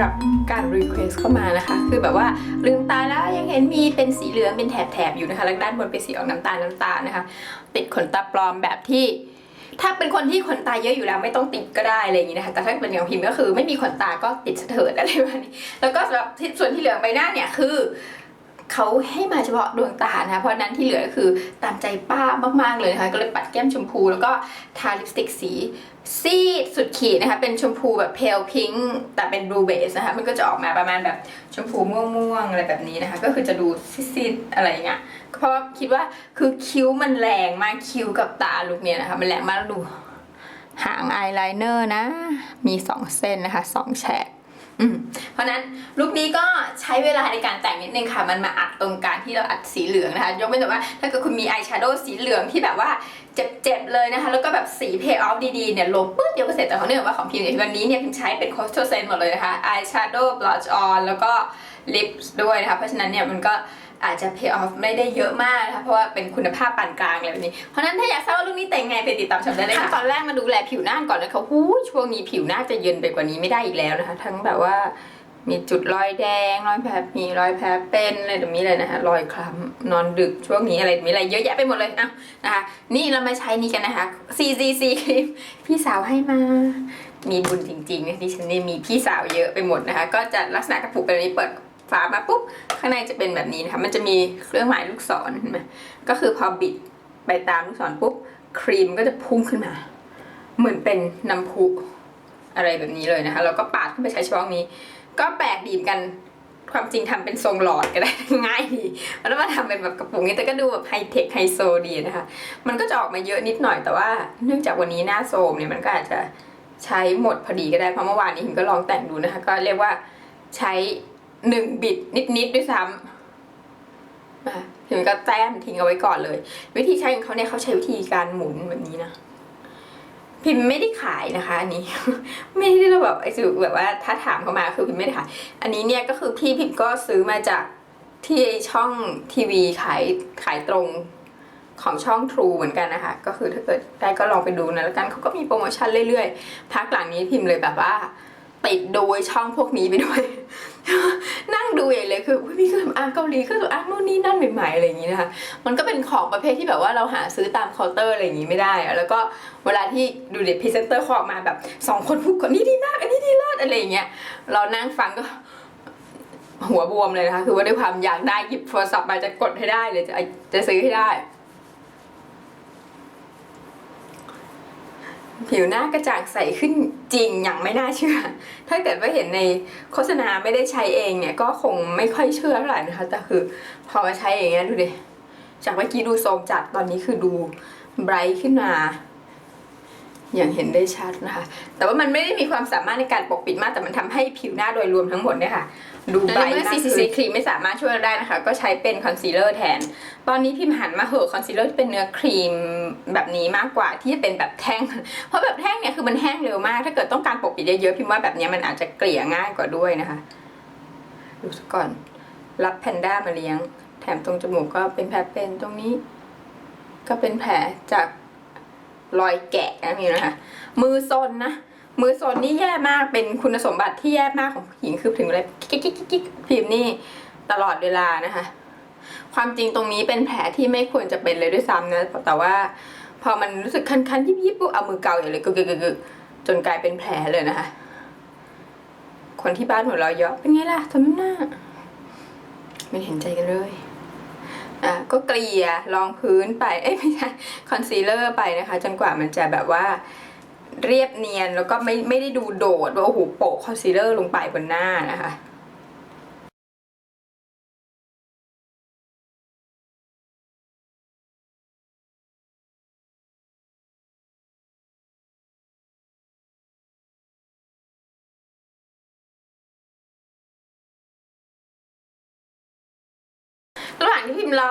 รับการรีเควสเข้ามานะคะ คือแบบว่าลืมตาแล้วยังเห็นมีเป็นสีเหลืองเป็นแถบๆอยู่นะคะแล้วด้านบนเป็นสีออกน้ำตาลน้ำตาลนะคะ ติดขนตาปลอมแบบที่ถ้าเป็นคนที่ขนตาเยอะอยู่แล้วไม่ต้องติดก็ได้อะไรอย่างนี้นะคะ แต่ถ้าเป็นอย่างพิมพ์ก็คือไม่มีขนตาก็ติดเสถิดอะไรแบบนี้ แล้วก็สำหรับส่วนที่เหลือใบหน้าเนี่ยคือ เขาให้มาเฉพาะดวงตานะเพราะนั้นที่เหลือก็คือตามใจป้ามากๆเลยนะคะก็เลยปัดแก้มชมพูแล้วก็ทาลิปสติกสีซีดสุดขีดนะคะเป็นชมพูแบบเพลพิงค์แต่เป็นบลูเบสนะคะมันก็จะออกมาประมาณแบบชมพูม่วงๆอะไรแบบนี้นะคะก็คือจะดูซีดๆอะไรอย่างเงี้ยเพราะคิดว่าคือคิ้วมันแรงมากคิ้วกับตาลุกเนี่ยนะคะมันแรงมากแล้วดูหางอายไลเนอร์นะ มีสองเส้นนะคะสองแฉก เพราะนั้นลุคนี้ก็ใช้เวลาในการแต่งนิดนึงค่ะ มันมาอัดตรงการที่เราอัดสีเหลืองนะคะ ยกเว้นแต่ว่าถ้าเกิดคุณมีอายแชโดว์สีเหลืองที่แบบว่าเจ็บๆเลยนะคะ แล้วก็แบบสีเพย์ออฟดีๆเนี่ยลงปุ๊บเดียวก็เสร็จแต่ของเนื่องว่าของพิมเนี่ยวันนี้เนี่ยพิมใช้เป็นโคสโตเซนหมดเลยนะคะอายแชโดว์บลัชออนแล้วก็ลิปส์ด้วยนะคะ เพราะฉะนั้นเนี่ยมันก็ อาจจะ pay off ไม่ได้เยอะมากนะคะเพราะว่าเป็นคุณภาพปานกลางอะไรแบบนี้ เพราะนั้นถ้าอยากทราบว่าลูกนี้แต่งไงไปติดตามชมได้เลยค่ะตอนแรกมาดูแลผิวหน้าก่อนนะคะหูช่วงนี้ผิวหน้าจะเย็นไปกว่านี้ไม่ได้อีกแล้วนะคะ ทั้งแบบว่ามีจุดรอยแดงรอยแผลมีรอยแผลเป็นอะไรแบบนี้เลยนะคะรอยคล้ำนอนดึกช่วงนี้อะไรมีอะไรเยอะแยะไปหมดเลยอะนะคะ นี่เรามาใช้นี่กันนะคะ CCC ครีมพี่สาวให้มา มีบุญจริงๆนะดิฉันนี่มีพี่สาวเยอะไปหมดนะคะ ก็จะลักษณะกระปุกแบบนี้เปิด ฝามาปุ๊บข้างในจะเป็นแบบนี้นะคะมันจะมีเครื่องหมายลูกศรเห็นไหมก็คือพอบิดไปตามลูกศรปุ๊บครีมก็จะพุ่งขึ้นมา เหมือนเป็นน้ำพุอะไรแบบนี้เลยนะคะแล้วก็ปาดขึ้นไปใช้ช่องนี้ ก็แปลกดีมกันความจริงทำเป็นทรงหลอดก็ได้ง่ายดี แล้วมาทำเป็นแบบกระปุกนี้แต่ก็ดูแบบไฮเทคไฮโซดีนะคะ มันก็จะออกมาเยอะนิดหน่อยแต่ว่า เนื่องจากวันนี้หน้าโซมเนี่ยมันก็อาจจะใช้หมดพอดีก็ได้เพราะเมื่อวานนี้ผมก็ลองแต่งดูนะคะ ก็เรียกว่าใช้ หนึ่งบิดนิดๆด้วยซ้ำอะถึงก็แต้มทิ้งเอาไว้ก่อนเลย วิธีใช้ของเขาเนี่ยเขาใช้วิธีการหมุนแบบนี้นะพิมพ์ไม่ได้ขายนะคะอันนี้ ไม่ได้แบบไอ้สื่อแบบว่าถ้าถามเขามาคือพิมพ์ไม่ได้ขายอันนี้เนี่ยก็คือพี่พิมพ์ก็ซื้อมาจากที่ช่องทีวีขายขายตรงของช่อง True เหมือนกันนะคะ ก็คือถ้าเกิดได้ก็ลองไปดูนะแล้วกันเขาก็มีโปรโมชั่นเรื่อยๆ พักหลังนี้พิมพ์เลยแบบว่า ติดดูช่องพวกนี้ไปด้วย นั่งดูใหญ่เลยคืออุ๊ยมีเครื่องสำอางเกาหลีเครื่องสำอางนู่นนี่นั่นใหม่ๆอะไรอย่างนี้นะคะ มันก็เป็นของประเภทที่แบบว่าเราหาซื้อตามเคาน์เตอร์อะไรอย่างนี้ไม่ได้ แล้วก็เวลาที่ดูเด็ดพรีเซนเตอร์ขอออกมาแบบสองคนพูดก่อนนี่ดีมากอันนี้ดีเลิศอะไรอย่างเงี้ย เรานั่งฟังก็หัวบวมเลยนะคะ คือว่าด้วยความอยากได้หยิบโทรศัพท์มาจะกดให้ได้เลยจะจะซื้อให้ได้ ผิวหน้ากระจ่างใสขึ้นจริงอย่างไม่น่าเชื่อ ถ้าเกิดว่าเห็นในโฆษณาไม่ได้ใช้เองเนี่ยก็คงไม่ค่อยเชื่อเท่าไหร่นะคะ แต่คือพอมาใช้อย่างเงี้ยดูดิ จากเมื่อกี้ดูโทรมจัดตอนนี้คือดูไบรท์ขึ้นมา อย่างเห็นได้ชัดนะคะ แต่ว่ามันไม่ได้มีความสามารถในการปกปิดมาก แต่มันทำให้ผิวหน้าโดยรวมทั้งหมดเนี่ยค่ะ ดูไบรท์มากขึ้น CCC ครีมไม่สามารถช่วยเราได้นะคะ ก็ใช้เป็นคอนซีลเลอร์แทน ตอนนี้พิมหันมาเหอะคอนซีลเลอร์ที่เป็นเนื้อครีมแบบนี้มากกว่าที่จะเป็นแบบแท่ง เพราะแบบแท่งเนี่ยคือมันแห้งเร็วมาก ถ้าเกิดต้องการปกปิดเยอะๆพิมว่าแบบเนี้ยมันอาจจะเกลี่ยง่ายกว่าด้วยนะคะ ดูซะก่อน รับแพนด้ามาเลี้ยง แถมตรงจมูกก็เป็นแผลเป็นตรงนี้ ก็เป็นแผลจากรอยแกะนะมีนะคะ มือซนนะ มือซนนี่แย่มากเป็นคุณสมบัติที่แย่มากของผู้หญิงคือถึงอะไรกิ๊กกิ๊กกิ๊กพิมพ์นี่ตลอดเวลานะคะ ความจริงตรงนี้เป็นแผลที่ไม่ควรจะเป็นเลยด้วยซ้ำนะแต่ว่า พอมันรู้สึกคันๆยิบยิบปุ๊บเอามือเกาอย่างเลยกึกกึกกึกกึกจนกลายเป็นแผลเลยนะคะ คนที่บ้านหัวเราะเยอะเป็นไงล่ะทำหน้าไม่เห็นใจกันเลยอะก็เกลี่ยรองพื้นไปเอ้ยไม่ใช่คอนซีลเลอร์ไปนะคะ จนกว่ามันจะแบบว่า เรียบเนียนแล้วก็ไม่ไม่ได้ดูโดดว่าโอ้โหโปะคอนซีลเลอร์ลงไปบนหน้านะคะ ระหว่างที่พิมรอ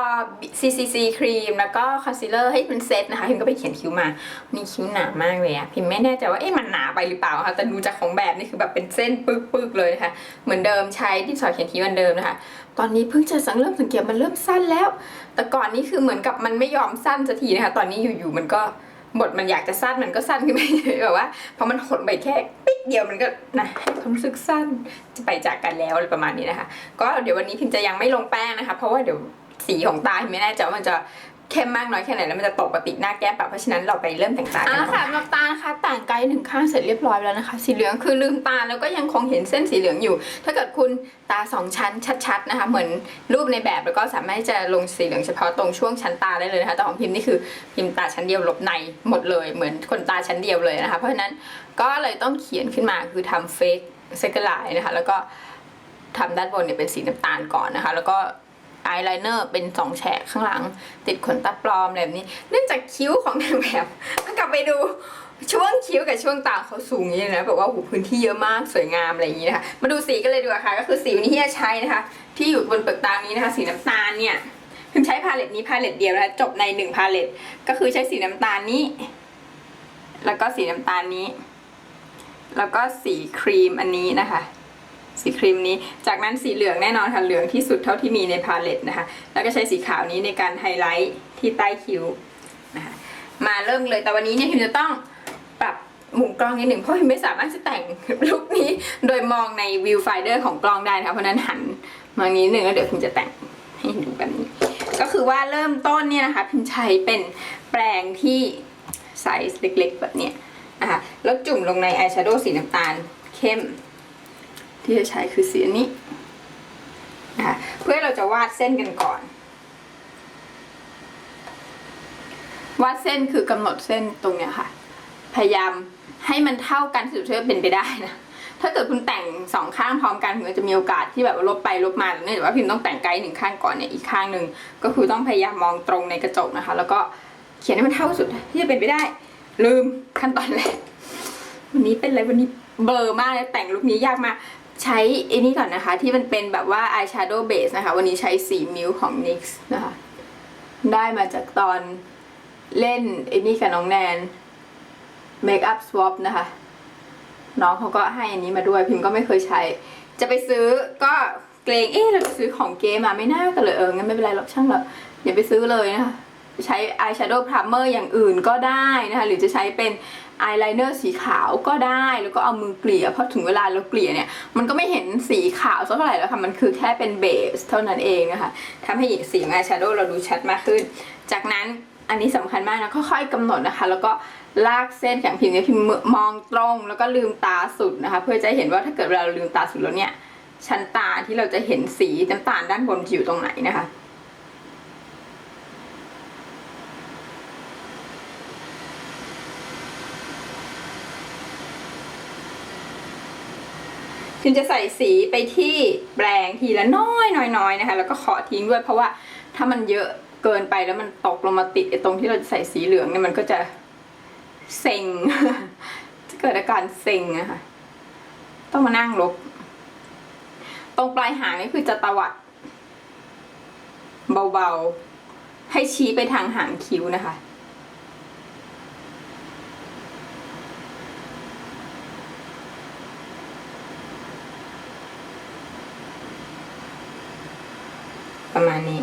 CCC ครีมแล้วก็คอนซีลเลอร์ให้มันเซตนะคะพิมก็ไปเขียนคิ้วมามีคิ้วหนามากเลยอะพิมไม่แน่ใจว่าเอ๊ะมันหนาไปหรือเปล่าคะแต่ดูจากของแบบนี่คือแบบเป็นเส้นปึกๆเลยนะคะเหมือนเดิมใช้ที่สอยเขียนคิ้วอันเดิมนะคะตอนนี้เพิ่งจะสังเริ่มสังเกตมันเริ่มสั้นแล้ว แต่ก่อนนี้คือเหมือนกับมันไม่ยอมสั้นสักทีนะคะตอนนี้อยู่ๆมันก็ บทมันอยากจะสั้นมันก็สั้นขึ้นไปแบบว่าพอมันหดไปแค่ปิ๊กเดียวมันก็นะความรู้สึกสั้นจะไปจากกันแล้วอะไรประมาณนี้นะคะ ก็เดี๋ยววันนี้พิมจะยังไม่ลงแป้งนะคะ เพราะว่าเดี๋ยวสีของตาพิมไม่แน่ใจว่ามันจะ เข้มมากน้อยแค่ไหนแล้วมันจะตกปกติหน้าแก้มปะเพราะฉะนั้นเราไปเริ่มแต่งตากันค่ะมาตานะคะแต่งไกด์หนึ่งข้างเสร็จเรียบร้อยแล้วนะคะ สีเหลืองคือลืมตาแล้วก็ยังคงเห็นเส้นสีเหลืองอยู่ ถ้าเกิดคุณตาสองชั้นชัดๆนะคะเหมือนรูปในแบบแล้วก็สามารถที่จะลงสีเหลืองเฉพาะตรงช่วงชั้นตาได้เลยนะคะแต่ของพิมนี่คือพิมตาชั้นเดียวลบในหมดเลย เหมือนคนตาชั้นเดียวเลยนะคะ เพราะฉะนั้นก็เลยต้องเขียนขึ้นมาคือทำเฟกเซกไลน์นะคะแล้วก็ทำด้านบนเนี่ยเป็นสีน้ำตาลก่อนนะคะ แล้วก็ อายไลเนอร์เป็นสองแฉกข้างหลัง ติดขนตาปลอมแบบนี้ เนื่องจากคิ้วของนางแบบกลับไปดูช่วงคิ้วกับช่วงตาเขาสูงอย่างนี้นะแบบว่าหูพื้นที่เยอะมากสวยงามอะไรอย่างนี้นะคะมาดูสีกันเลยดีกว่าค่ะ ก็คือสีวันนี้ที่จะใช้นะคะ ที่อยู่บนเปลือกตานี้นะคะ สีน้ำตาลเนี่ยพิมใช้พาเลตนี้พาเลตเดียวนะคะจบในหนึ่งพาเลตก็คือใช้สีน้ำตาลนี้ แล้วก็สีน้ำตาลนี้ แล้วก็สีครีมอันนี้นะคะ สีครีมนี้ จากนั้นสีเหลืองแน่นอนค่ะเหลืองที่สุดเท่าที่มีในพาเลตนะคะ แล้วก็ใช้สีขาวนี้ในการไฮไลท์ที่ใต้คิ้วนะคะมาเริ่มเลยแต่วันนี้เนี่ยพิมจะต้องปรับมุมกล้องนิดหนึ่งเพราะพิมไม่สามารถจะแต่งลุคนี้ โดยมองในวิวไฟเดอร์ของกล้องได้นะคะเพราะนั้นหันมานี้หนึ่งแล้วเดี๋ยวพิมจะแต่งให้ดูแบบนี้ ก็คือว่าเริ่มต้นเนี่ยนะคะ พิมใช้เป็นแปรงที่ไซส์เล็กๆ แบบเนี้ยนะคะแล้วจุ่มลงในอายแชโดว์สีน้ำตาลเข้ม ที่จะใช้คือสีนี้นะคะเพื่อเราจะวาดเส้นกันก่อน วาดเส้นคือกำหนดเส้นตรงเนี้ยค่ะ พยายามให้มันเท่ากันสุดเท่าเป็นไปได้นะถ้าเกิดคุณแต่งสองข้างพร้อมกันคุณจะมีโอกาสที่แบบว่าลบไปลบมาเนื่องจากว่าพิมพ์ต้องแต่งไกด์หนึ่งข้างก่อนเนี่ยอีกข้างหนึ่งก็คือต้องพยายามมองตรงในกระจกนะคะ แล้วก็เขียนให้มันเท่าสุดที่จะเป็นไปได้ ลืมขั้นตอนแรกวันนี้เป็นอะไรวันนี้เบลอร์มากเลยแต่งลุคนี้ยากมาก ใช้ไอ้นี่ก่อนนะคะ ที่มันเป็นแบบว่า eyeshadow base นะคะ วันนี้ใช้สีมิวของ NYX นะคะ ได้มาจากตอนเล่นไอ้นี่กับน้องแนน make up swap นะคะ น้องเขาก็ให้อันนี้มาด้วย พิมพ์ก็ไม่เคยใช้ จะไปซื้อก็เกรงเอ๊ะเราซื้อของเกมาไม่น่ากันเลยเอองั้นไม่เป็นไรหรอกช่างเถอะอย่าไปซื้อเลยนะคะ ใช้ eyeshadow primer อย่างอื่นก็ได้นะคะ หรือจะใช้เป็น อายไลเนอร์สีขาวก็ได้แล้วก็เอามือเกลี่ยเพราะถึงเวลาเราเกลี่ยเนี่ยมันก็ไม่เห็นสีขาวสักเท่าไหร่แล้วค่ะ มันคือแค่เป็นเบสเท่านั้นเองนะคะทำให้สีของอายแชโดว์เราดูชัดมากขึ้น จากนั้นอันนี้สำคัญมากนะค่อยๆกำหนดนะคะ แล้วก็ลากเส้นแข็งพิมพ์เนี่ยพิมพ์มองตรง แล้วก็ลืมตาสุดนะคะ เพื่อจะเห็นว่าถ้าเกิดเราลืมตาสุดแล้วเนี่ยชั้นตาที่เราจะเห็นสีน้ำตาลด้านบนจะอยู่ตรงไหนนะคะ พิมจะใส่สีไปที่แปรงทีละน้อยน้อยๆนะคะ แล้วก็ขอทิ้งด้วยเพราะว่าถ้ามันเยอะเกินไปแล้วมันตกลงมาติดไอ้ตรงที่เราจะใส่สีเหลืองเนี่ยมันก็จะเซ็งจะเกิดอาการเซ็งนะคะต้องมานั่งลบ ตรงปลายหางนี่คือจะตวัด เบาๆ ให้ชี้ไปทางหางคิ้วนะคะ ประมาณนี้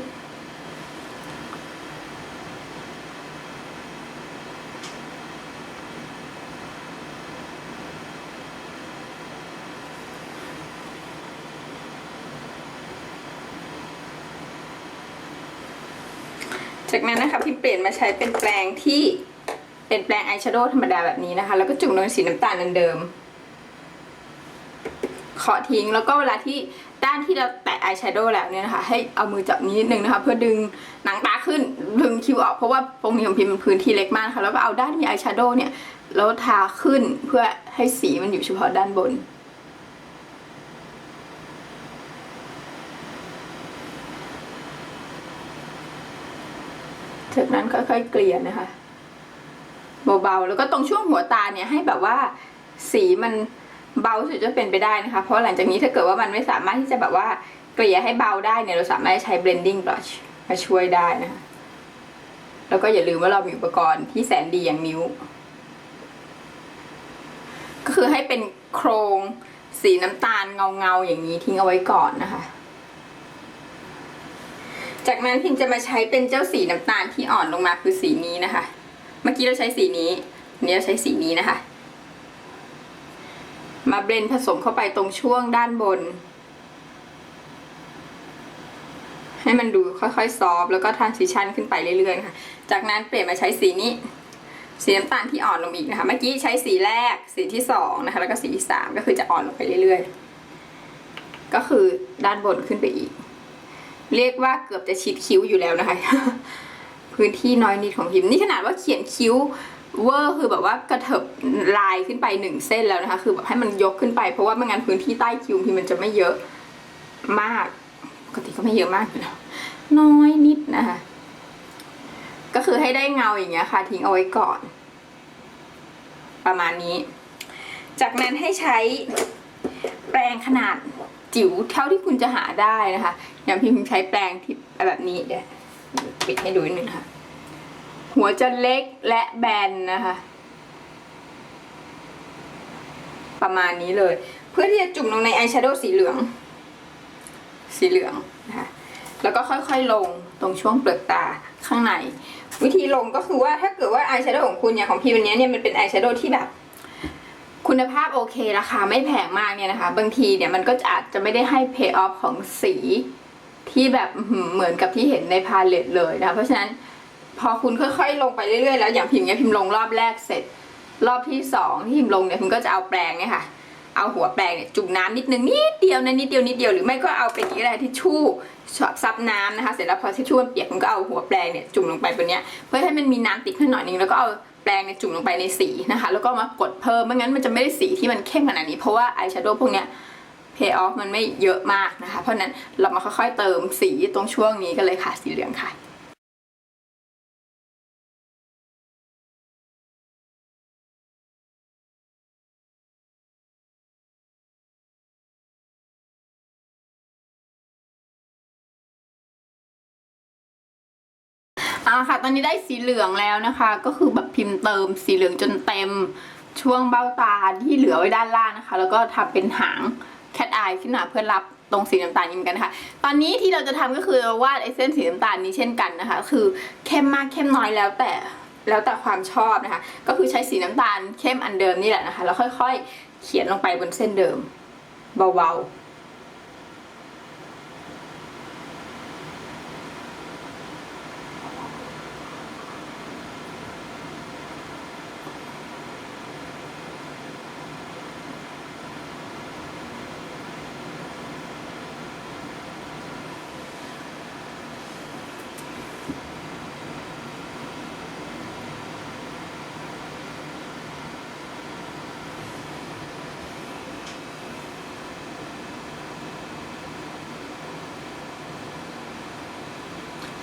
จากนั้นนะคะพี่เปลี่ยนมาใช้เป็นแปรงที่เป็นแปรงอายแชโดว์ธรรมดาแบบนี้นะคะ แล้วก็จุ่มลงสีน้ำตาลอันเดิมเคาะทิ้งแล้วก็เวลาที่ ด้านที่เราแตะอายแชโดว์แล้วเนี่ยนะคะให้เอามือจับนี้นิดนึงนะคะ เพื่อดึงหนังตาขึ้นดึงคิ้วออกเพราะว่าตรงนี้ของพิมพ์มันพื้นที่เล็กมากนะคะแล้วก็เอาด้านที่มีอายแชโดว์เนี่ยแล้วทาขึ้นเพื่อให้สีมันอยู่เฉพาะด้านบนจากนั้นค่อยๆเกลี่ยนะคะเบาๆแล้วก็ตรงช่วงหัวตาเนี่ยให้แบบว่าสีมัน เบาสุดจะเป็นไปได้นะคะ เพราะหลังจากนี้ถ้าเกิดว่ามันไม่สามารถที่จะแบบว่าเกลี่ยให้เบาได้เนี่ยเราสามารถใช้ blending brush มาช่วยได้นะคะแล้วก็อย่าลืมว่าเรามีอุปกรณ์ที่แสนดีอย่างนิ้ว ก็คือให้เป็นโครงสีน้ำตาลเงาๆอย่างนี้ทิ้งเอาไว้ก่อนนะคะ จากนั้นพิมจะมาใช้เป็นเจ้าสีน้ำตาลที่อ่อนลงมาคือสีนี้นะคะ เมื่อกี้เราใช้สีนี้อันนี้เราใช้สีนี้นะคะ มาเบลนผสมเข้าไปตรงช่วงด้านบน ให้มันดูค่อยๆซอฟแล้วก็ทรานซิชันขึ้นไปเรื่อยๆนะคะจากนั้นเปลี่ยนมาใช้สีนี้สีน้ำตาลที่อ่อนลงอีกนะคะ เมื่อกี้ใช้สีแรก สีที่สองนะคะ แล้วก็สีที่สามก็คือจะอ่อนลงไปเรื่อยๆ ก็คือด้านบนขึ้นไปอีก เรียกว่าเกือบจะชิดคิ้วอยู่แล้วนะคะ พื้นที่น้อยนิดของพิมพ์นี่ขนาดว่าเขียนคิ้ว เวอร์คือแบบว่ากระเถิบลายขึ้นไปหนึ่งเส้นแล้วนะคะ คือแบบให้มันยกขึ้นไปเพราะว่าไม่งั้นพื้นที่ใต้คิ้วพิมพ์มันจะไม่เยอะมาก ปกติก็ไม่เยอะมากอยู่แล้วน้อยนิดนะคะ ก็คือให้ได้เงาอย่างเงี้ยค่ะ ทิ้งเอาไว้ก่อน ประมาณนี้ จากนั้นให้ใช้แปรงขนาดจิ๋วเท่าที่คุณจะหาได้นะคะ อย่างพิมพ์ใช้แปรงที่แบบนี้เดี๋ยวปิดให้ดูนิดนึงค่ะ หัวจะเล็กและแบนนะคะ ประมาณนี้เลย เพื่อที่จะจุ่มลงในอายแชโดว์สีเหลือง สีเหลืองนะคะแล้วก็ค่อยๆลงตรงช่วงเปลือกตาข้างใน วิธีลงก็คือว่าถ้าเกิดว่าอายแชโดว์ของคุณอย่างของพี่วันนี้เนี่ยมันเป็นอายแชโดว์ที่แบบคุณภาพโอเคราคาไม่แพงมากเนี่ยนะคะ บางทีเนี่ยมันก็อาจจะไม่ได้ให้ pay off ของสีที่แบบเหมือนกับที่เห็นในพาเลตเลยนะคะเพราะฉะนั้น พอคุณค่อยๆ ลงไปเรื่อยๆแล้วอย่างพิมพ์เนี่ยพิมพ์ลงรอบแรกเสร็จ รอบที่สองที่พิมพ์ลงเนี่ยพิมก็จะเอาแปรงเนี่ยค่ะ เอาหัวแปรงเนี่ยจุ่มน้ำนิดนึงนิดเดียวนะนิดเดียวนิดเดียวหรือไม่ก็เอาเป็นอย่างนี้ก็ได้ทิชชู่ซับน้ำนะคะ เสร็จแล้วพอทิชชู่มันเปียกมันก็เอาหัวแปรงเนี่ยจุ่มลงไปบนเนี้ยเพื่อให้มันมีน้ำติดขึ้นหน่อยนึงแล้วก็เอาแปรงเนี่ยจุ่มลงไปในสีนะคะ แล้วก็มากดเพิ่มไม่งั้นมันจะไม่ได้สีที่มันเข้มขนาดนี้เพราะว่าอายแชโดว์พวกเนี้ย pay off มันไม่เยอะมากนะคะ เพราะฉะนั้นเรามาค่อยๆเติมสีตรงช่วงนี้กันเลยค่ะสีเหลืองค่ะ อ่าค่ะ ตอนนี้ได้สีเหลืองแล้วนะคะ ก็คือแบบพิมพ์เติมสีเหลืองจนเต็มช่วงเบ้าตาที่เหลือไว้ด้านล่างนะคะ แล้วก็ทำเป็นหางแคทอายขึ้นมาเพื่อรับตรงสีน้ำตาลนี้เหมือนกันนะคะ ตอนนี้ที่เราจะทำก็คือวาดไอเส้นสีน้ำตาลนี้เช่นกันนะคะ คือเข้มมากเข้มน้อยแล้วแต่แล้วแต่ความชอบนะคะ ก็คือใช้สีน้ำตาลเข้มอันเดิมนี่แหละนะคะ แล้วค่อย ๆ เขียนลงไปบนเส้นเดิมเบาๆ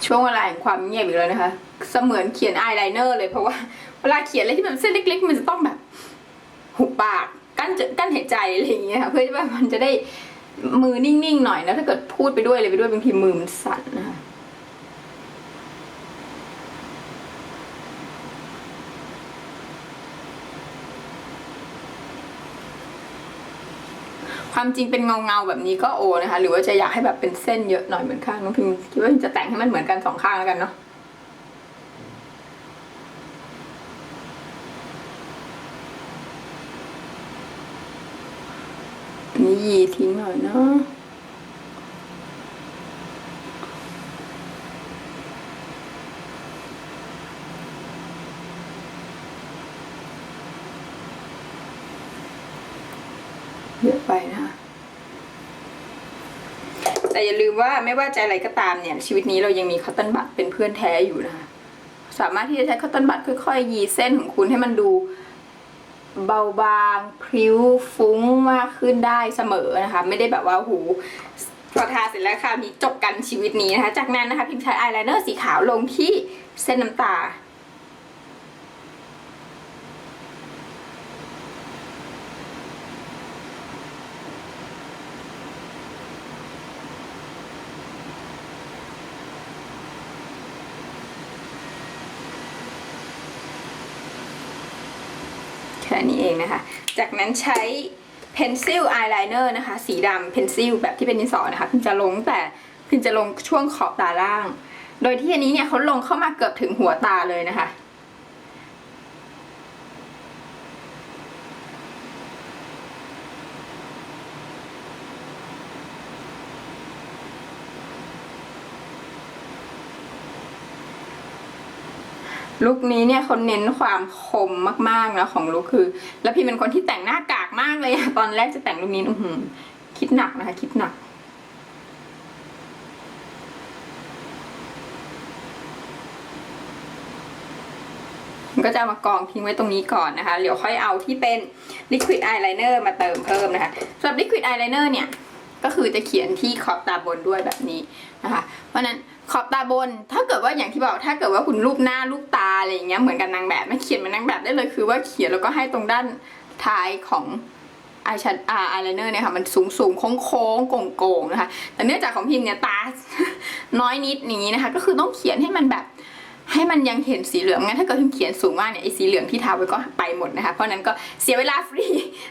ช่วงเวลาแห่งความเงียบอีกแล้วนะคะ เสมือนเขียนอายไลเนอร์เลยเพราะว่าเวลาเขียนอะไรที่มันเส้นเล็ก ๆ มันจะต้องแบบหุบปากกั้นกั้นหายใจอะไรอย่างเงี้ยค่ะเพื่อที่ว่ามันจะได้มือนิ่งๆหน่อยนะถ้าเกิดพูดไปด้วยอะไรไปด้วยบางทีมือมันสั่นนะคะ ความจริงเป็นเงาเงาๆแบบนี้ก็โอนะคะ หรือว่าจะอยากให้แบบเป็นเส้นเยอะหน่อยเหมือนข้างน้องพิมคิดว่าจะแต่งให้มันเหมือนกันสองข้างแล้วกันเนาะนี่ยีทิ้งหน่อยเนาะเยอะไปนะคะ แต่อย่าลืม ว่าไม่ว่าจะอะไรก็ตามเนี่ย ชีวิตนี้เรายังมีคอตตอนบัตเป็นเพื่อนแท้อยู่นะคะ สามารถที่จะใช้คอตตอนบัตค่อยๆ ยีเส้นของคุณให้มันดูเบาบางพริ้วฟุ้งมากขึ้นได้เสมอนะคะ ไม่ได้แบบว่าหูพอทาเสร็จแล้วค่ะมีจบกันชีวิตนี้นะคะ จากนั้นนะคะพิมพ์ใช้อายไลเนอร์สีขาวลงที่เส้นน้ำตา องนะคะ จากนั้นใช้เพนซิลอายไลเนอร์นะคะ สีดำเพนซิลแบบที่เป็นดินสอนะคะพิมจะลงแต่พิมจะลงช่วงขอบตาล่าง โดยที่อันนี้เนี่ยเขาลงเข้ามาเกือบถึงหัวตาเลยนะคะ ลุคนี้เนี่ยเขาเน้นความคมมากๆนะของลุคคือ แล้วพี่เป็นคนที่แต่งหน้ากากมากเลยอะตอนแรกจะแต่งลุคนี้อือหือคิดหนักนะคะ คิดหนัก ก็จะมากองทิ้งไว้ตรงนี้ก่อนนะคะ เดี๋ยวค่อยเอาที่เป็น liquid eyeliner มาเติมเพิ่มนะคะสำหรับ liquid eyeliner เนี่ย ก็คือจะเขียนที่ขอบตาบนด้วยแบบนี้นะคะ เพราะนั้น ขอบตาบน ถ้าเกิดว่าอย่างที่บอก ถ้าเกิดว่าคุณรูปหน้ารูปตาอะไรอย่างเงี้ย เหมือนกับนางแบบไม่เขียนเหมือนนางแบบได้เลย คือว่าเขียนแล้วก็ให้ตรงด้านท้ายของอายชัดอาอายไลเนอร์เนี่ยค่ะมันสูงสูงโค้งโค้งโก่งโก่งนะคะ แต่เนื่องจากของพิมพ์เนี่ยตาน้อยนิดอย่างนี้นะคะ ก็คือต้องเขียนให้มันแบบ ให้มันยังเห็นสีเหลืองงั้นถ้าเกิดพิมเขียนสูงมากเนี่ยไอ้สีเหลืองที่ทาไว้ก็ไปหมดนะคะเพราะนั้นก็เสียเวลาฟรี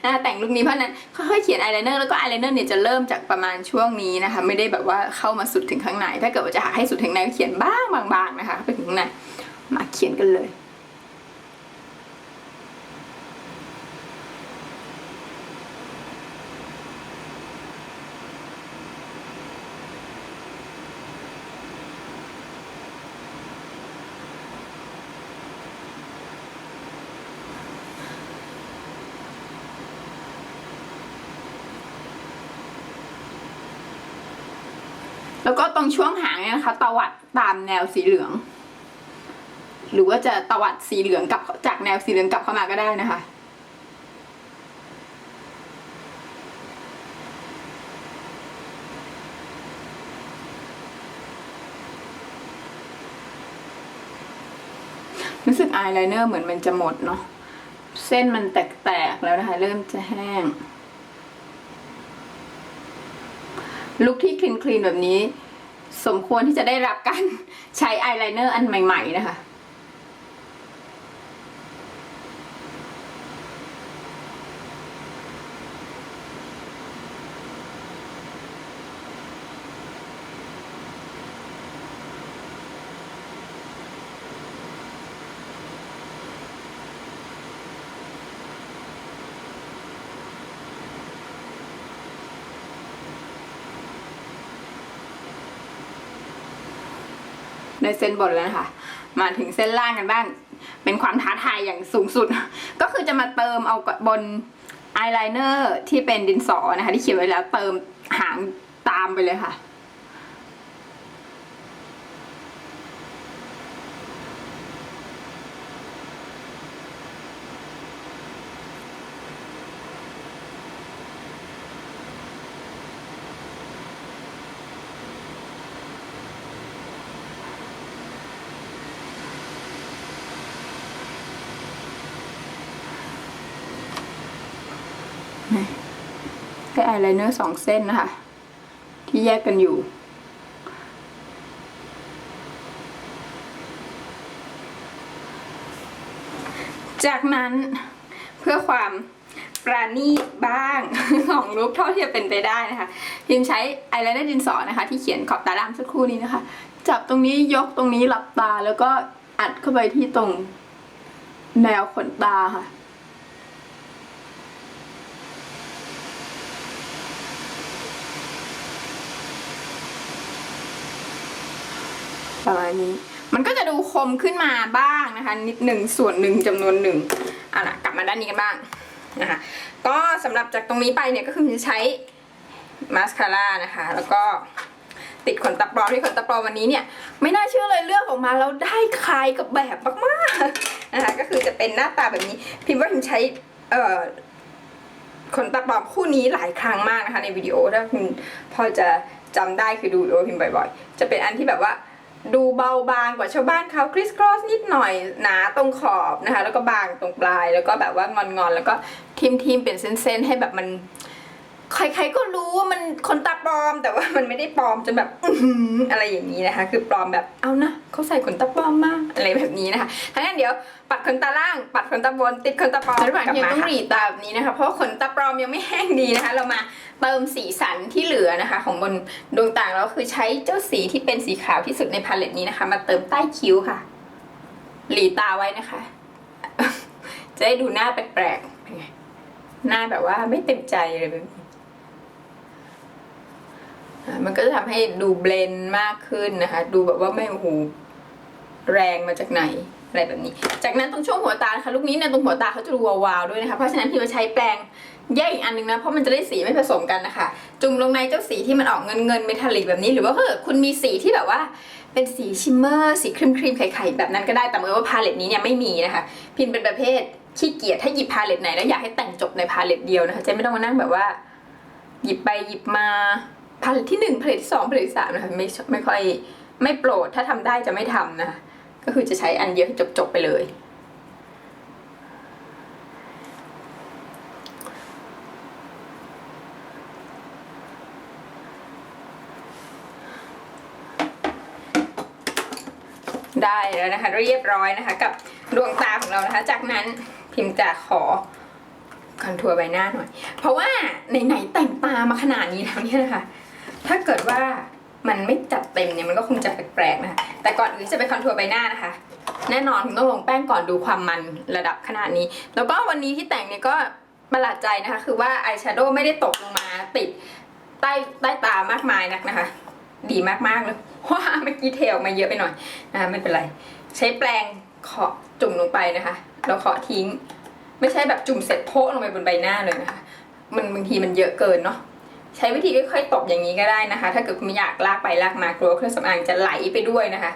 นะคะแต่งลุคนี้เพราะนั้นค่อยๆเขียนอายไลเนอร์แล้วก็อายไลเนอร์เนี่ยจะเริ่มจากประมาณช่วงนี้นะคะไม่ได้แบบว่าเข้ามาสุดถึงข้างในถ้าเกิดว่าจะให้สุดถึงในก็เขียนบ้างบางๆนะคะไปถึงข้างในมาเขียนกันเลย รงช่วงหางเนี่ยนะคะตวัดตามแนวสีเหลือง หรือว่าจะตวัดสีเหลืองกลับจากแนวสีเหลืองกลับเข้ามาก็ได้นะคะรู้สึกอายไลเนอร์เหมือนมันจะหมดเนาะเส้นมันแตกๆแล้วนะคะ เริ่มจะแห้งลุคที่คลีนคลีนแบบนี้ สมควรที่จะได้รับการใช้อายไลเนอร์อันใหม่ ๆ นะคะ ในเส้นบนแล้วนะคะ มาถึงเส้นล่างกันบ้าง เป็นความท้าทายอย่างสูงสุด ก็คือจะมาเติมเอาบนอายไลเนอร์ที่เป็นดินสอนะคะ ที่เขียนไว้แล้วเติมหางตามไปเลยค่ะ อายไลเนอร์สองเส้นนะคะ ที่แยกกันอยู่ จากนั้นเพื่อความปราณีตบ้างของรูปเท่าที่จะเป็นไปได้นะคะพิมใช้ไอายไลเนอร์ดินสอนะคะ ที่เขียนขอบตาดำสักครู่นี้นะคะ จับตรงนี้ยกตรงนี้หลับตาแล้วก็อัดเข้าไปที่ตรงแนวขนตาค่ะ ประมาณนี้ มันก็จะดูคมขึ้นมาบ้างนะคะ นิดหนึ่งส่วนหนึ่งจำนวนหนึ่งอะนะกลับมาด้านนี้กันบ้างนะคะก็สำหรับจากตรงนี้ไปเนี่ยก็คือจะใช้มาสคาร่านะคะ แล้วก็ติดขนตาปลอมที่ขนตาปลอมวันนี้เนี่ย ไม่น่าเชื่อเลยเลือกออกมาแล้วได้คล้ายกับแบบมากๆนะคะก็คือจะเป็นหน้าตาแบบนี้ พิมพ์ว่าพิมใช้เอ่อขนตาปลอมคู่นี้หลายครั้งมากนะคะ ในวิดีโอถ้าคุณพอจะจำได้คือดูวิดีโอพิมพ์บ่อย ๆ จะเป็นอันที่แบบว่า ดูเบาบางกว่าชาวบ้านเขาคริสครอสนิดหน่อยหนาตรงขอบนะคะ แล้วก็บางตรงปลายแล้วก็แบบว่างอนๆ แล้วก็ทิมทิมๆเป็นเส้นๆ ให้แบบมัน ใครๆก็รู้ว่ามันคนตาปลอม แต่ว่ามันไม่ได้ปลอมจนแบบอื้อหืออะไรอย่างนี้นะคะ คือปลอมแบบเอานะเขาใส่ขนตาปลอมมากอะไรแบบนี้นะคะทั้งนั้นเดี๋ยวปัดขนตาล่าง ปัดขนตาบนติดขนตาปลอมระหว่างที่ต้องหรีตาแบบนี้นะคะ เพราะว่าขนตาปลอมยังไม่แห้งดีนะคะ เรามาเติมสีสันที่เหลือนะคะ ของบนดวงตาเราคือใช้เจ้าสีที่เป็นสีขาวที่สุดในพาเลตนี้นะคะ มาเติมใต้คิ้วค่ะ หลีตาไว้นะคะ จะได้ดูหน้าแปลกๆเป็นไงหน้าแบบว่าไม่เต็มใจเลยแบบนี้อ่า มันก็จะทำให้ดูเบลนมากขึ้นนะคะ ดูแบบว่าไม่โอ้โหแรงมาจากไหนอะไรแบบนี้ จากนั้นตรงช่วงหัวตานะคะลูกนี้เนี่ยตรงหัวตาเขาจะดูวาวๆด้วยนะคะเพราะฉะนั้นพี่มาใช้แปรงแยกอีกอันหนึงนะเพราะมันจะได้สีไม่ผสมกันนะคะจุ่มลงในเจ้าสีที่มันออกเงินเงินเมทัลลิกแบบนี้ หรือว่าถ้าเกิดคุณมีสีที่แบบว่า เป็นสีชิมเมอร์สีครีมครีมไข่ๆแบบนั้นก็ได้แต่เมื่อว่าพาเลตนี้เนี่ยไม่มีนะคะ พิมเป็นประเภทขี้เกียจถ้าหยิบพาเลตไหนแล้วอยากให้แต่งจบในพาเลตเดียวนะคะจะไม่ต้องมานั่งแบบว่า หยิบไปหยิบมา พาเลตที่หนึ่งพาเลตที่สองพาเลตที่สามนะคะไม่ไม่ค่อยไม่โปรดถ้าทำได้จะไม่ทำนะ ก็คือจะใช้อันเดียวให้จบๆไปเลย ได้แล้วนะคะ เรียบร้อยนะคะ กับดวงตาของเรานะคะ จากนั้นพิมพ์จะขอคอนทัวร์ใบหน้าหน่อย เพราะว่าไหนๆแต่งตามาขนาดนี้แล้วเนี่ยนะคะ ถ้าเกิดว่ามันไม่จัดเต็มเนี่ยมันก็คงจะแปลกๆนะคะแต่ก่อนอื่นจะไปคอนทัวร์ใบหน้านะคะ แน่นอนต้องลงแป้งก่อนดูความมันระดับขนาดนี้ แล้วก็วันนี้ที่แต่งเนี่ยก็ประหลาดใจนะคะ คือว่าอายแชโดว์ไม่ได้ตกลงมาติดใต้ใต้ตามากมายนักนะคะ ดีมากๆเลยว้าเมื่อกี้เทออกมาเยอะไปหน่อยนะคะไม่เป็นไร ใช้แปรงเคาะจุ่มลงไปนะคะแล้วเคาะทิ้ง ไม่ใช่แบบจุ่มเสร็จโพะลงไปบนใบหน้าเลยนะคะ มันบางทีมันเยอะเกินเนาะ ใช้วิธีค่อยๆตบอย่างนี้ก็ได้นะคะ ถ้าเกิดคุณไม่อยากลากไปลากมากลัวเครื่องสำอางจะไหลไปด้วยนะคะ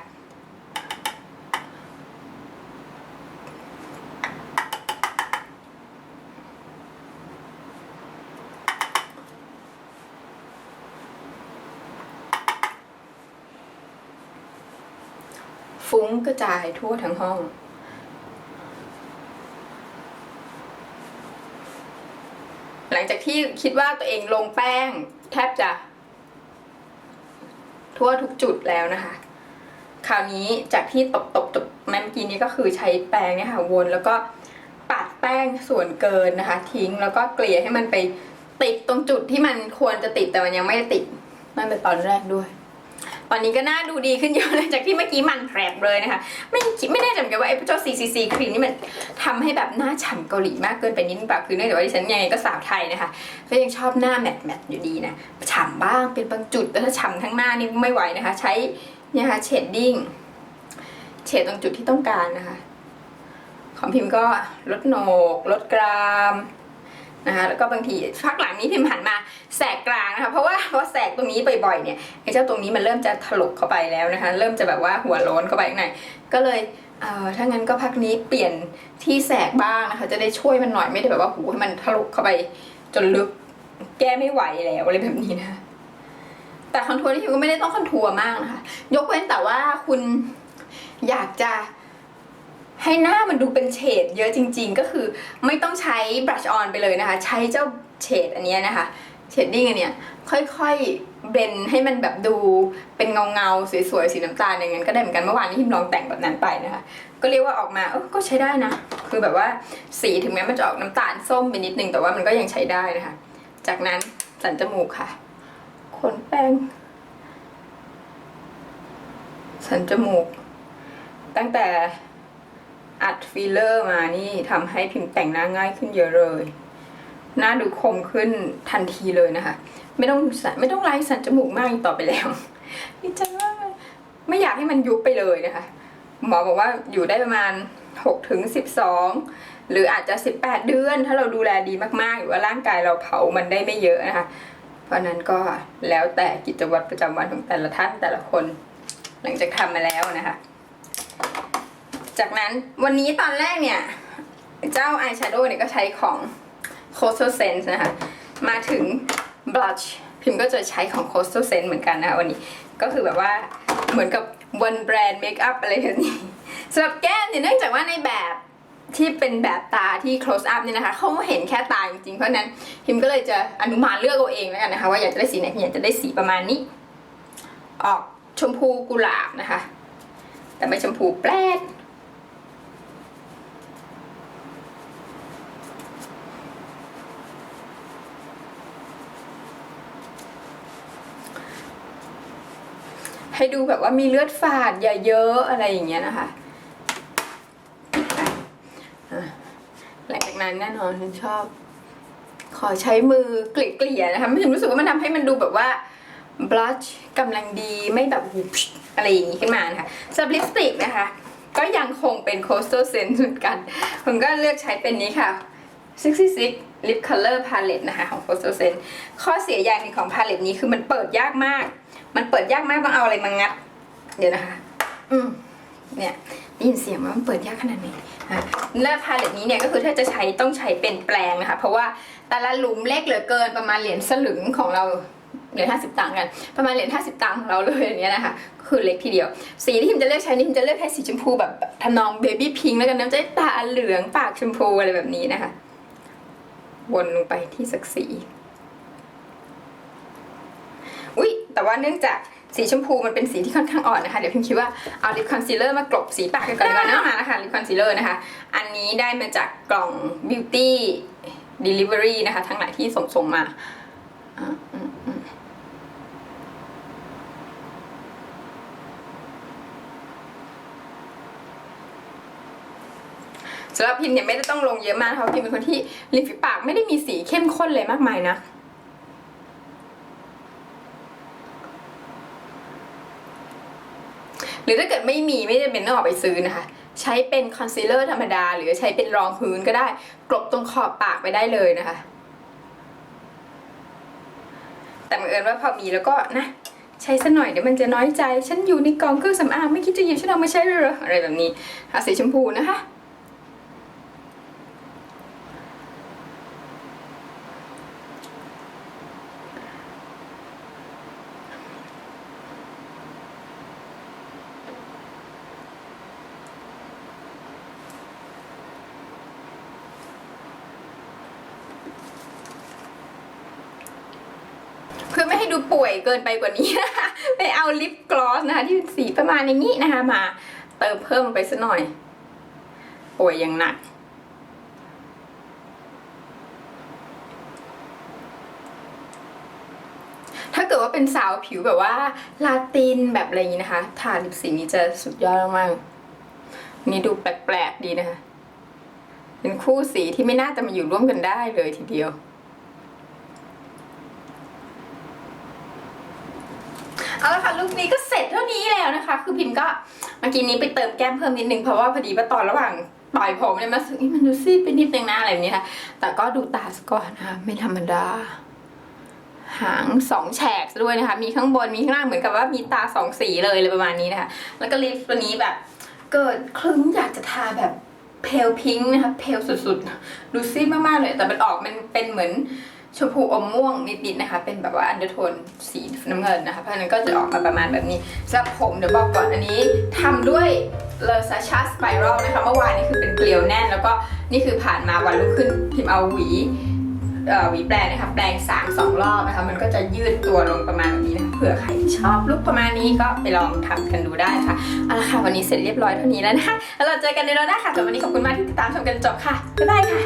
ฟุ้งกระจายทั่วทั้งห้อง หลังจากที่คิดว่าตัวเองลงแป้ง แทบจะ ทั่วทุกจุดแล้วนะคะ คราวนี้จากที่ตบตบตบเมื่อกี้นี้ก็คือใช้แป้งเนี่ยค่ะวนแล้วก็ปัดแป้งส่วนเกินนะคะ ทิ้งแล้วก็เกลี่ยให้มันไปติดตรงจุดที่มันควรจะติดแต่มันยังไม่ได้ติดนั่นเป็นตอนแรกด้วย ตอนนี้ก็น่าดูดีขึ้นเยอะเลยจากที่เมื่อกี้มันแผลบเลยนะคะ ไม่คิดไม่แน่ใจเหมือนกันว่าไอ้เจ้า CCC ครีมนี่มันทำให้แบบหน้าฉ่ำเกาหลีมากเกินไปนิดนึงเปล่าคือเนื่องจากว่าดิฉันยังไงก็สาวไทยนะคะ ก็ยังชอบหน้าแมตต์แมตต์อยู่ดีนะฉ่ำบ้างเป็นบางจุดแต่ถ้าฉ่ำทั้งหน้านี่ไม่ไหวนะคะ ใช้เนี่ยค่ะเชดดิ้งเฉดตรงจุดที่ต้องการนะคะ ของพิมพ์ก็ลดโหนกลดกราม นะคะแล้วก็บางทีพักหลังนี้พิมพ์หันมาแสกกลางนะคะเพราะว่าพราะแสกตรงนี้บ่อยๆเนี่ยไอ้เจ้าตรงนี้มันเริ่มจะถลกเข้าไปแล้วนะคะ เริ่มจะแบบว่าหัวโล้นเข้าไปข้างในก็เลยเอ่อถ้างั้นก็พักนี้เปลี่ยนที่แสกบ้างนะคะ จะได้ช่วยมันหน่อยไม่ได้แบบว่าหูให้มันทะลุเข้าไปจนลึกแก้ไม่ไหวแล้วอะไรแบบนี้นะคะแต่คอนทัวร์ที่พิมก็ไม่ได้ต้องคอนทัวร์มากนะคะ ยกเว้นแต่ว่าคุณอยากจะ ให้หน้ามันดูเป็นเฉดเยอะจริง ๆ ก็คือไม่ต้องใช้บรัชออนไปเลยนะคะ ใช้เจ้าเฉดอันนี้นะคะเชดดิ้งอันเนี้ยค่อยๆเบนให้มันแบบดูเป็นเงาเงาๆสวยๆสีน้ำตาลอย่างนั้นก็ได้เหมือนกันเมื่อวานนี้พิมลองแต่งแบบนั้นไปนะคะ ก็เรียกว่าออกมาเออก็ใช้ได้นะ คือแบบว่าสีถึงแม้มันจะออกน้ำตาลส้มไปนิดนึงแต่ว่ามันก็ยังใช้ได้นะคะ จากนั้นสันจมูกค่ะ ขนแป้ง สันจมูก ตั้งแต่ อัดฟิลเลอร์มานี่ทำให้พิมพ์แต่งหน้าง่ายขึ้นเยอะเลย หน้าดูคมขึ้นทันทีเลยนะคะ ไม่ต้องสันไม่ต้องไล่สันจมูกมากอีกต่อไปแล้วดีใจมากไม่อยากให้มันยุบไปเลยนะคะ หมอบอกว่าอยู่ได้ประมาณ6ถึง12 หรืออาจจะ 18 เดือน ถ้าเราดูแลดีมากๆหรือว่าร่างกายเราเผามันได้ไม่เยอะนะคะ เพราะนั้นก็แล้วแต่กิจวัตรประจำวันของแต่ละท่านแต่ละคน หลังจากทำมาแล้วนะคะ จากนั้นวันนี้ตอนแรกเนี่ย เจ้าอายแชโดว์เนี่ยก็ใช้ของ Coastal Sense นะคะ มาถึง blush พิมพ์ก็จะใช้ของ Coastal Sense เหมือนกันนะคะวันนี้ก็คือแบบว่าเหมือนกับ one brand makeup อะไรแบบนี้สำหรับแก้มเนี่ยเนื่องจากว่าในแบบที่เป็นแบบตาที่ close up เนี่ยนะคะเขาเห็นแค่ตาจริงๆ เพราะฉะนั้นพิมก็เลยจะอนุมานเลือกเอาเองแล้วกันนะคะ ว่าอยากจะได้สีไหนพิมอยากจะได้สีประมาณนี้ ออกชมพูกุหลาบนะคะ แต่ไม่ชมพูแปลด ให้ดูแบบว่ามีเลือดฝาดอย่าเยอะอะไรอย่างเงี้ยนะคะหลังจากนั้นแน่นอนฉันชอบ ขอใช้มือเกลี่ยๆนะคะไม่ถึงรู้สึกว่ามันทำให้มันดูแบบว่าบลัชกำลังดีไม่แบบอะไรอย่างงี้ขึ้นมานะคะสำหรับลิปสติกนะคะ ก็ยังคงเป็น coastal scent เหมือนกัน ผมก็เลือกใช้เป็นนี้ค่ะ66 lip color palette นะคะ ของ coastal scent ข้อเสียอย่างหนึ่งของ palette นี้คือมันเปิดยากมาก มันเปิดยากมากต้องเอาอะไรมางัด เดี๋ยวนะคะ อืมเนี่ยได้ยินเสียงว่ามันเปิดยากขนาดนี้อะและพาเลตนี้เนี่ยก็คือถ้าจะใช้ต้องใช้เป็นแปลงนะคะ เพราะว่าแต่ละหลุมเล็กเหลือเกินประมาณเหรียญสลึงของเราเหรียญห้าสิบตังค์กัน ประมาณเหรียญห้าสิบตังค์ของเราเลยอย่างเงี้ยนะคะก็คือเล็กทีเดียว สีที่พิมจะเลือกใช้นี่พิมจะเลือกใช้สีชมพูแบบทำนองเบบี้พิงแล้วกันน้ำจะได้ตาเหลืองปากชมพูอะไรแบบนี้นะคะ วนลงไปที่สักสี อุ๊ย แต่ว่าเนื่องจากสีชมพูมันเป็นสีที่ค่อนข้างอ่อนนะคะ เดี๋ยวพิมคิดว่าเอาลิปคอนซีลเลอร์มากลบสีปากกันก่อนดีกว่านะมาแล้วค่ะลิปคอนซีลเลอร์นะคะ อันนี้ได้มาจากกล่อง Beauty Delivery นะคะ ทั้งหลายที่ส่งส่งมาสำหรับพิมเนี่ยไม่ได้ต้องลงเยอะมากเพราะพิมเป็นคนที่ริมฝีปากไม่ได้มีสีเข้มข้นเลยมากมายนะ รือถ้าเกิดไม่มีไม่จำเป็นต้องออกไปซื้อนะคะ ใช้เป็นคอนซีลเลอร์ธรรมดา หรือใช้เป็นรองพื้นก็ได้ กลบตรงขอบปากไปได้เลยนะคะ แต่บังเอิญว่าพอมีแล้วก็นะใช้ซะหน่อยเดี๋ยวมันจะน้อยใจ ฉันอยู่ในกองเครื่องสำอางไม่คิดจะหยิบฉันเอามาใช้เลยหรออะไรแบบนี้หาสีชมพูนะคะ เพื่อไม่ให้ดู ป่วยเกินไปกว่านี้นะคะไปเอาลิปกลอสนะคะ ที่เป็นสีประมาณอย่างนี้นะคะ มาเติมเพิ่มไปสักหน่อย ป่วยอย่างหนักถ้าเกิดว่าเป็นสาวผิวแบบว่าลาตินแบบอะไรอย่างนี้นะคะทาลิปสีนี้จะสุดยอดมากๆนี่ดูแปลกๆดีนะคะ เป็นคู่สีที่ไม่น่าจะมาอยู่ร่วมกันได้เลยทีเดียว เอา ละค่ะลูกนี้ก็เสร็จเท่านี้แล้วนะคะ คือพิมพ์ก็เมื่อกี้นี้ไปเติมแก้มเพิ่มนิดนึงเพราะว่าพอดีว่าตอนระหว่างปล่อยผมเนี่ยมาสึกมันดูซีดไปนิดนึงนะอะไรแบบนี้ค่ะ แต่ก็ดูตาสก่อนนะคะไม่ธรรมดา หางสองแฉกซะด้วยนะคะ มีข้างบนมีข้างล่างเหมือนกับว่ามีตาสองสีเลยเลยประมาณนี้นะคะ แล้วก็ลิปตัวนี้แบบ เกิดคลึ้มอยากจะทาแบบเพลพิงค์นะคะเพลสุดๆดูซีดมากๆเลย แต่มันออกมันเป็นเหมือน ชมพูอมม่วงนิดๆนะคะ เป็นแบบว่าอันเดอร์โทนสีน้ำเงินนะคะ เพราะฉะนั้นก็จะออกมาประมาณแบบนี้สำหรับผมเดี๋ยวบอกก่อนอันนี้ทำด้วยเลอซาชาสไปรัลนะคะ เมื่อวานนี้คือเป็นเกลียวแน่น แล้วก็นี่คือผ่านมาวันรุ่งขึ้นพิมเอาหวีเอ่อหวีแปรงนะคะแปรงสามสองรอบนะคะมันก็จะยืดตัวลงประมาณแบบนี้นะคะเผื่อใครที่ชอบลุคประมาณนี้ก็ไปลองทำกันดูได้ค่ะเอาละค่ะวันนี้เสร็จเรียบร้อยเท่านี้แล้วนะคะแล้วเราเจอกันในรอบหน้าค่ะแต่วันนี้ขอบคุณมากที่ติดตามชมกันจบค่ะบ๊ายบายค่ะ